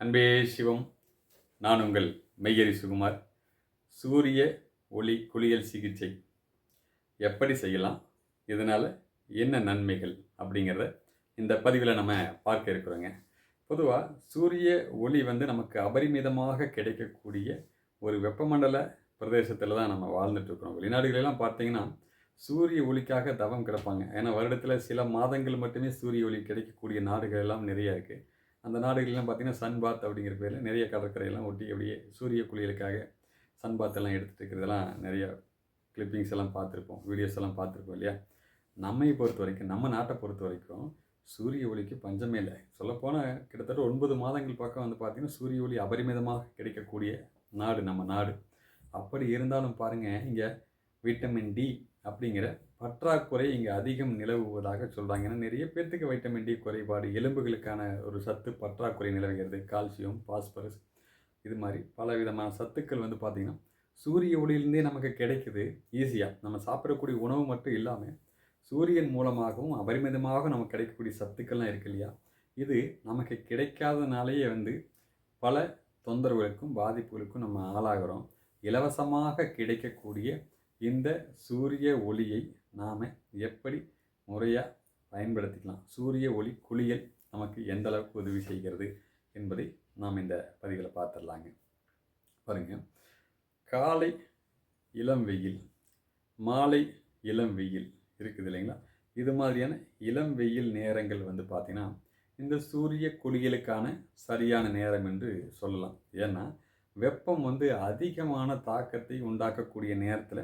அன்பே சிவம் நான் உங்கள் மெய்யரி சுகுமார். சூரிய ஒளி குளியல் சிகிச்சை. எப்படி செய்யலாம்? இதனால் என்ன நன்மைகள்? அப்படிங்கிறத இந்த பதிவில் நம்ம பார்க்க இருக்கிறோங்க. பொதுவாக சூரிய ஒளி வந்து நமக்கு அபரிமிதமாக கிடைக்கக்கூடிய ஒரு வெப்பமண்டல பிரதேசத்தில் தான் நம்ம வாழ்ந்துட்டுருக்குறோம் வெளிநாடுகளெல்லாம் பார்த்தீங்கன்னா சூரிய ஒளிக்காக தவம் கிடப்பாங்க. ஏன்னா வருடத்தில் சில மாதங்கள் மட்டுமே சூரிய ஒளி கிடைக்கக்கூடிய நாடுகள் எல்லாம் நிறையா இருக்குது அந்த நாடுகள்லாம் பார்த்தீங்கன்னா சன் பாத் அப்படிங்கிற பேரில் நிறைய கடற்கரையெல்லாம் ஒட்டி அப்படியே சூரிய குளியலுக்காக சன் பாத் எல்லாம் எடுத்துகிட்டு இருக்கிறதெல்லாம் நிறைய கிளிப்பிங்ஸ் எல்லாம் பார்த்துருப்போம் வீடியோஸ் எல்லாம் பார்த்துருப்போம் இல்லையா? நம்மை பொறுத்த வரைக்கும் நம்ம நாட்டை பொறுத்த வரைக்கும் சூரிய ஒளிக்கு பஞ்சமே இல்லை. சொல்லப்போனால் கிட்டத்தட்ட ஒன்பது மாதங்கள் பக்கம் வந்து பார்த்திங்கன்னா சூரிய ஒளி அபரிமிதமாக கிடைக்கக்கூடிய நாடு நம்ம நாடு. அப்படி இருந்தாலும் பாருங்கள் இங்கே விட்டமின் டி அப்படிங்கிற பற்றாக்குறை இங்கே அதிகம் நிலவுவதாக சொல்கிறாங்க ஏன்னா நிறைய பேர்த்துக்கு வைட்டமின் டி குறைபாடு எலும்புகளுக்கான ஒரு சத்து பற்றாக்குறை நிலவுகிறது. கால்சியம் பாஸ்பரஸ் இது மாதிரி பல விதமான சத்துக்கள் வந்து பார்த்திங்கன்னா சூரிய ஒளியிலேருந்தே நமக்கு கிடைக்குது ஈஸியாக நம்ம சாப்பிடக்கூடிய உணவு மட்டும் இல்லாமல் சூரியன் மூலமாகவும் அபரிமிதமாக நமக்கு கிடைக்கக்கூடிய சத்துக்கள்லாம் இருக்கு இல்லையா? இது நமக்கு கிடைக்காதனாலேயே வந்து பல தொந்தரவுகளுக்கும் பாதிப்புகளுக்கும் நம்ம ஆளாகிறோம். இலவசமாக கிடைக்கக்கூடிய இந்த சூரிய ஒளியை நாம் எப்படி முறையாக பயன்படுத்திக்கலாம்? சூரிய ஒளி குளியல் நமக்கு எந்த அளவுக்கு உதவி செய்கிறது என்பதை நாம் இந்த பதிவில் பார்த்துடலாங்க. பாருங்கள் காலை இளம் வெயில் மாலை இளம் வெயில் இருக்குது இல்லைங்களா? இது மாதிரியான இளம் வெயில் நேரங்கள் வந்து பார்த்திங்கன்னா இந்த சூரிய குளியலுக்கான சரியான நேரம் என்று சொல்லலாம். ஏன்னா வெப்பம் வந்து அதிகமான தாக்கத்தை உண்டாக்கக்கூடிய நேரத்தில்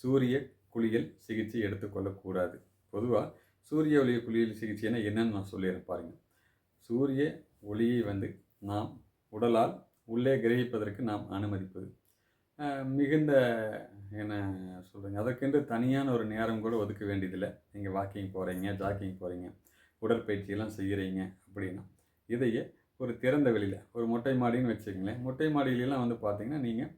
சூரிய குளியல் சிகிச்சை எடுத்துக்கொள்ளக்கூடாது. பொதுவாக சூரிய ஒளி குளியல் சிகிச்சைனா என்னன்னு நான் சொல்லிடுறேன் பாருங்கள் சூரிய ஒளியை வந்து நாம் உடலால் உள்ளே கிரகிப்பதற்கு நாம் அனுமதிப்பது. மிகுந்த என்ன சொல்கிறீங்க அதற்கென்று தனியான ஒரு நேரம் கூட ஒதுக்க வேண்டியதில்லை. நீங்கள் வாக்கிங் போகிறீங்க ஜாக்கிங் போகிறீங்க உடற்பயிற்சியெல்லாம் செய்கிறீங்க அப்படின்னா இதையே ஒரு திறந்த வெளியில் ஒரு மொட்டை மாடின்னு வச்சுக்கங்களேன். மொட்டை மாடியிலலாம் வந்து பார்த்திங்கன்னா நீங்கள்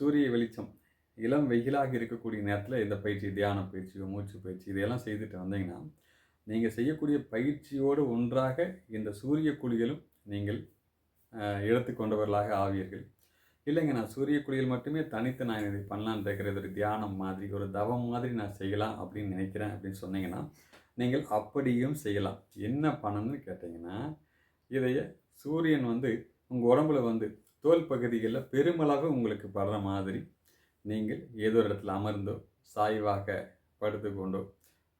சூரிய வெளிச்சம் இளம் வெயிலாக இருக்கக்கூடிய நேரத்தில் இந்த பயிற்சி தியான பயிற்சியோ மூச்சு பயிற்சி இதையெல்லாம் செய்துட்டு வந்தீங்கன்னா நீங்கள் செய்யக்கூடிய பயிற்சியோடு ஒன்றாக இந்த சூரிய குளியலும் நீங்கள் எடுத்துக்கொண்டவர்களாக ஆவீர்கள். இல்லைங்க நான் சூரிய குளியல் மட்டுமே தனித்து நான் இதை பண்ணலான் இருக்கிறது. ஒரு தியானம் மாதிரி ஒரு தவம் மாதிரி நான் செய்யலாம் அப்படின்னு நினைக்கிறேன் அப்படின்னு சொன்னீங்கன்னா நீங்கள் அப்படியும் செய்யலாம். என்ன பண்ணணும்னு கேட்டிங்கன்னா இதைய சூரியன் வந்து உங்கள் உடம்புல வந்து தோல் பகுதிகளில் பெருமளவு உங்களுக்கு படுற மாதிரி நீங்கள் ஏதோ ஒரு இடத்துல அமர்ந்தோ சாய்வாக படுத்துக்கொண்டோ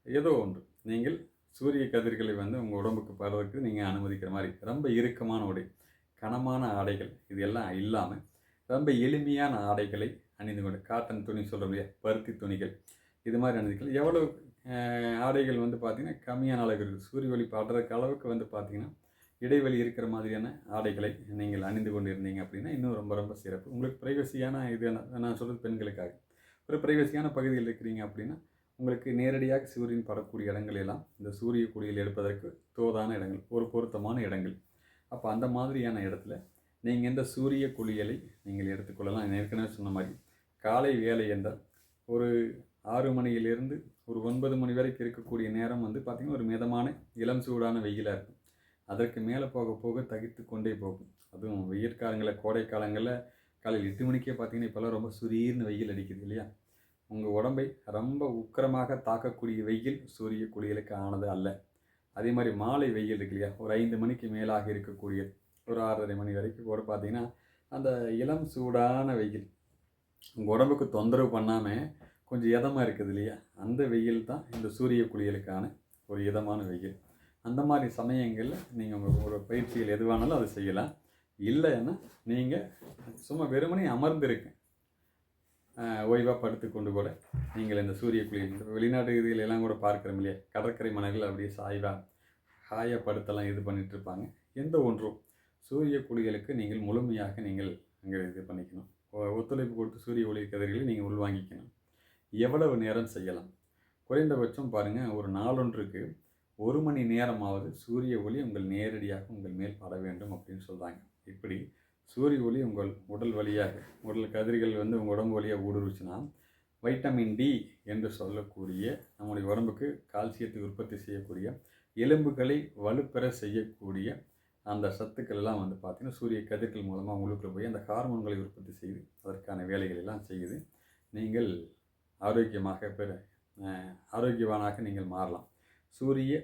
ஏதோ ஒன்று. நீங்கள் சூரிய கதிர்களை வந்து உங்கள் உடம்புக்கு படுறதுக்கு நீங்கள் அனுமதிக்கிற மாதிரி ரொம்ப இறுக்கமான உடை கனமான ஆடைகள் இது எல்லாம் இல்லாமல் ரொம்ப எளிமையான ஆடைகளை அணிந்து கொண்டு காட்டன் துணி சொல்கிறோம் பருத்தி துணிகள் இது மாதிரி அணிந்துக்கள் எவ்வளோ ஆடைகள் வந்து பார்த்திங்கன்னா கம்மியான அளவு இருக்குது சூரிய ஒளி படுறதுக்கு அளவுக்கு வந்து பார்த்திங்கன்னா இடைவெளி இருக்கிற மாதிரியான ஆடைகளை நீங்கள் அணிந்து கொண்டு இருந்தீங்க அப்படின்னா இன்னும் ரொம்ப ரொம்ப சிறப்பு. உங்களுக்கு ப்ரைவசியான இது நான் சொல்கிறது பெண்களுக்காக. ஒரு ப்ரைவசியான பகுதியில் இருக்கிறீங்க அப்படின்னா உங்களுக்கு நேரடியாக சூரியன் படக்கூடிய இடங்கள் எல்லாம் இந்த சூரிய குடியில் எடுப்பதற்கு தோதான இடங்கள் ஒரு பொருத்தமான இடங்கள். அப்போ அந்த மாதிரியான இடத்துல நீங்கள் இந்த சூரிய குளியலை நீங்கள் எடுத்துக்கொள்ளலாம். ஏற்கனவே சொன்ன மாதிரி காலை வேலை என்றால் ஒரு ஆறு மணியிலிருந்து ஒரு ஒன்பது மணி வரைக்கும் இருக்கக்கூடிய நேரம் வந்து பார்த்திங்கன்னா ஒரு மிதமான இளம் சூடான வெயிலாக இருக்கும். அதற்கு மேலே போக போக தகித்து கொண்டே போகும். அதுவும் வெயில் காலங்களில் கோடை காலங்களில் காலையில் எட்டு மணிக்கே பார்த்தீங்கன்னா இப்போல்லாம் ரொம்ப சுரீர்னு வெயில் அடிக்குது இல்லையா? உங்கள் உடம்பை ரொம்ப உக்கரமாக தாக்கக்கூடிய வெயில் சூரிய குளியலுக்கு ஆனது அல்ல. அதே மாதிரி மாலை வெயில் இருக்கு இல்லையா? ஒரு ஐந்து மணிக்கு மேலாக இருக்கக்கூடிய ஒரு ஆறரை மணி வரைக்கும் கூட பார்த்தீங்கன்னா அந்த இளம் சூடான வெயில். உங்கள் உடம்புக்கு தொந்தரவு பண்ணாமல் கொஞ்சம் இதமாக இருக்குது இல்லையா? அந்த வெயில் தான் இந்த சூரிய குளியலுக்கான ஒரு இதமான வெயில். அந்த மாதிரி சமயங்களில் நீங்கள் உங்கள் ஒரு பயிற்சிகள் எதுவானாலும் அதை செய்யலாம். இல்லைன்னா நீங்கள் சும்மா வெறுமனே அமர்ந்திருக்கு ஓய்வாக படுத்து கொண்டு கூட நீங்கள் இந்த சூரிய குளியல் வெளிநாட்டு இதுகள் எல்லாம் கூட பார்க்குறோம் இல்லையா? கடற்கரை மணல்கள் அப்படியே சாய்வாக ஹாயாக படுத்தெல்லாம் இது பண்ணிகிட்டு இருப்பாங்க. எந்த ஒன்றும். சூரிய குளிகளுக்கு நீங்கள் முழுமையாக நீங்கள் அங்கே இது பண்ணிக்கணும். ஒத்துழைப்பு கொடுத்து சூரிய ஒளி கதிர்களை நீங்கள் உள்வாங்கிக்கணும். எவ்வளவு நேரம் செய்யலாம்? குறைந்தபட்சம் பாருங்கள் ஒரு நாளொன்றுக்கு ஒரு மணி நேரமாவது சூரிய ஒளி உங்கள் நேரடியாக உங்கள் மேல் பட வேண்டும் அப்படின்னு சொல்கிறாங்க இப்படி சூரிய ஒளி உங்கள் உடல் வழியாக உடல் கதிர்கள் வந்து உங்கள் உடம்பு வழியாக ஊடுருச்சுன்னா வைட்டமின் டி என்று சொல்லக்கூடிய நம்முடைய உடம்புக்கு கால்சியத்தை உற்பத்தி செய்யக்கூடிய எலும்புகளை வலுப்பெற செய்யக்கூடிய அந்த சத்துக்கள் எல்லாம் வந்து பார்த்திங்கன்னா சூரிய கதிர்கள் மூலமாக உங்களுக்குள்ள போய் அந்த ஹார்மோன்களை உற்பத்தி செய்து அதற்கான வேலைகள் எல்லாம் செய்யுது நீங்கள் ஆரோக்கியமாக பெற ஆரோக்கியவானாக நீங்கள் மாறலாம். சூரிய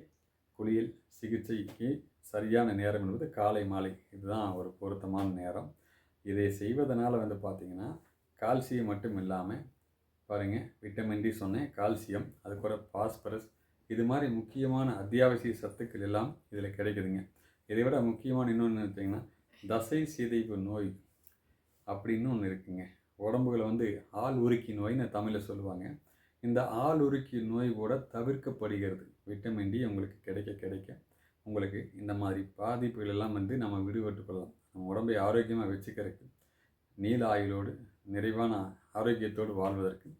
குளியல் சிகிச்சைக்கு சரியான நேரம் என்பது காலை மாலை. இதுதான் ஒரு பொருத்தமான நேரம். இதை செய்வதனால் வந்து பார்த்திங்கன்னா கால்சியம் மட்டும் இல்லாமல் பாருங்கள் விட்டமின் டி சொன்னேன் கால்சியம் அது கூட பாஸ்பரஸ் இது மாதிரி முக்கியமான அத்தியாவசிய சத்துக்கள் எல்லாம் இதில் கிடைக்குதுங்க. இதை விட முக்கியமான இன்னொன்று பார்த்தீங்கன்னா தசை சிதைப்பு நோய் அப்படின்னு ஒன்று இருக்குங்க. உடம்புகளை வந்து ஆள் உருக்கி நோய்னு தமிழில் சொல்லுவாங்க. இந்த ஆளுருக்கி நோய் கூட தவிர்க்கப்படுகிறது. விட்டமின் டி உங்களுக்கு கிடைக்க கிடைக்க உங்களுக்கு இந்த மாதிரி பாதிப்புகள் எல்லாம் வந்து நம்ம விடுபட்டு கொள்ளலாம். நம்ம உடம்பை ஆரோக்கியமாக வச்சுக்கிறதுக்கு நீல ஆயுளோடு நிறைவான ஆரோக்கியத்தோடு வாழ்வதற்கு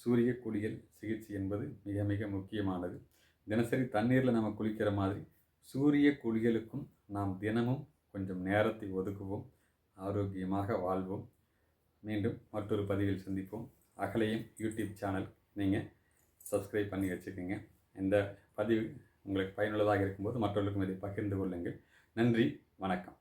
சூரிய குளியல் சிகிச்சை என்பது மிக மிக முக்கியமானது. தினசரி தண்ணீரில் நம்ம குளிக்கிற மாதிரி சூரிய குளியலுக்கும் நாம் தினமும் கொஞ்சம் நேரத்தை ஒதுக்குவோம். ஆரோக்கியமாக வாழ்வோம். மீண்டும் மற்றொரு பதிவில் சந்திப்போம். அகலையும் யூடியூப் சேனல் நீங்கள் சப்ஸ்கிரைப் பண்ணி வச்சுக்கோங்க. இந்த பதிவு உங்களுக்கு பயனுள்ளதாக இருக்கும்போது மற்றவர்களுக்கும் இதை பகிர்ந்து கொள்ளுங்கள். நன்றி வணக்கம்.